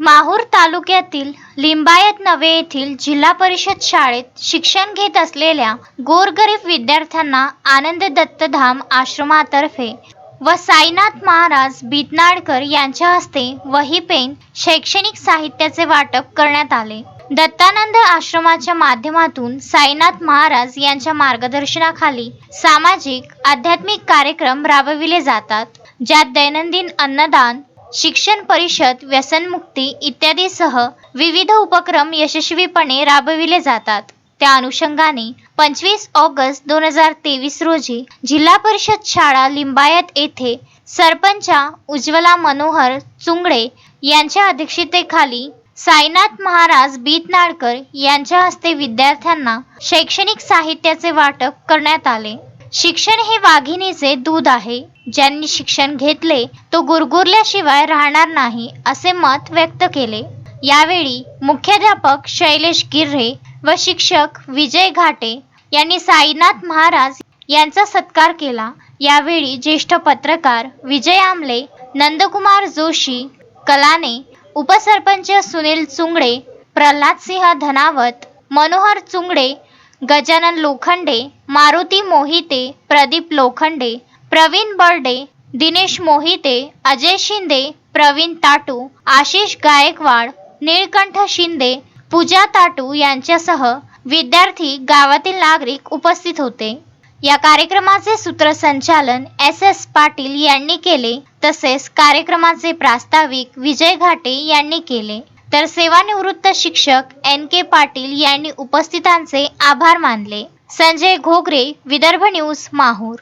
माहूर तालुक्यातील लिंबायत नवे येथील जिल्हा परिषद शाळेत शिक्षण घेत असलेल्या गोरगरीब विद्यार्थ्यांना आनंद दत्तधाम आश्रमातर्फे व साईनाथ महाराज बितनाडकर यांच्या हस्ते वही पेन शैक्षणिक साहित्याचे वाटप करण्यात आले. दत्तानंद आश्रमाच्या माध्यमातून साईनाथ महाराज यांच्या मार्गदर्शनाखाली सामाजिक आध्यात्मिक कार्यक्रम राबविले जातात ज्यात दैनंदिन अन्नदान शिक्षण परिषद व्यसनमुक्ती इत्यादीसह विविध उपक्रम यशस्वीपणे राबविले जातात. त्या अनुषंगाने पंचवीस ऑगस्ट दोन हजार तेवीस रोजी जिल्हा परिषद शाळा लिंबायत येथे सरपंचा उज्ज्वला मनोहर चुंगडे यांच्या अध्यक्षतेखाली साईनाथ महाराज बीतनाडकर यांच्या हस्ते विद्यार्थ्यांना शैक्षणिक साहित्याचे वाटप करण्यात आले. शिक्षण हे वाघिणीचे दूध आहे. ज्यांनी शिक्षण घेतले तो गुरगुरल्याशिवाय राहणार नाही असे मत व्यक्त केले. यावेळी मुख्याध्यापक शैलेश गिर्हे व शिक्षक विजय घाटे यांनी साईनाथ महाराज यांचा सत्कार केला. यावेळी ज्येष्ठ पत्रकार विजय आमले नंदकुमार जोशी कलाने उपसरपंच सुनील चुंगडे प्रल्हाद सिंह धनावत मनोहर चुंगडे गजानन लोखंडे मारुती मोहिते प्रदीप लोखंडे प्रवीण बर्डे दिनेश मोहिते अजय शिंदे प्रवीण ताटू आशिष गायकवाड निळकंठ शिंदे पूजा ताटू यांच्यासह विद्यार्थी गावातील नागरिक उपस्थित होते. या कार्यक्रमाचे सूत्रसंचालन एस एस पाटील यांनी केले तसेच कार्यक्रमाचे प्रास्ताविक विजय घाटे यांनी केले. तर सेवानिवृत्त शिक्षक एन के पाटील यांनी उपस्थितांचे आभार मानले. संजय घोगरे विदर्भ न्यूज माहूर.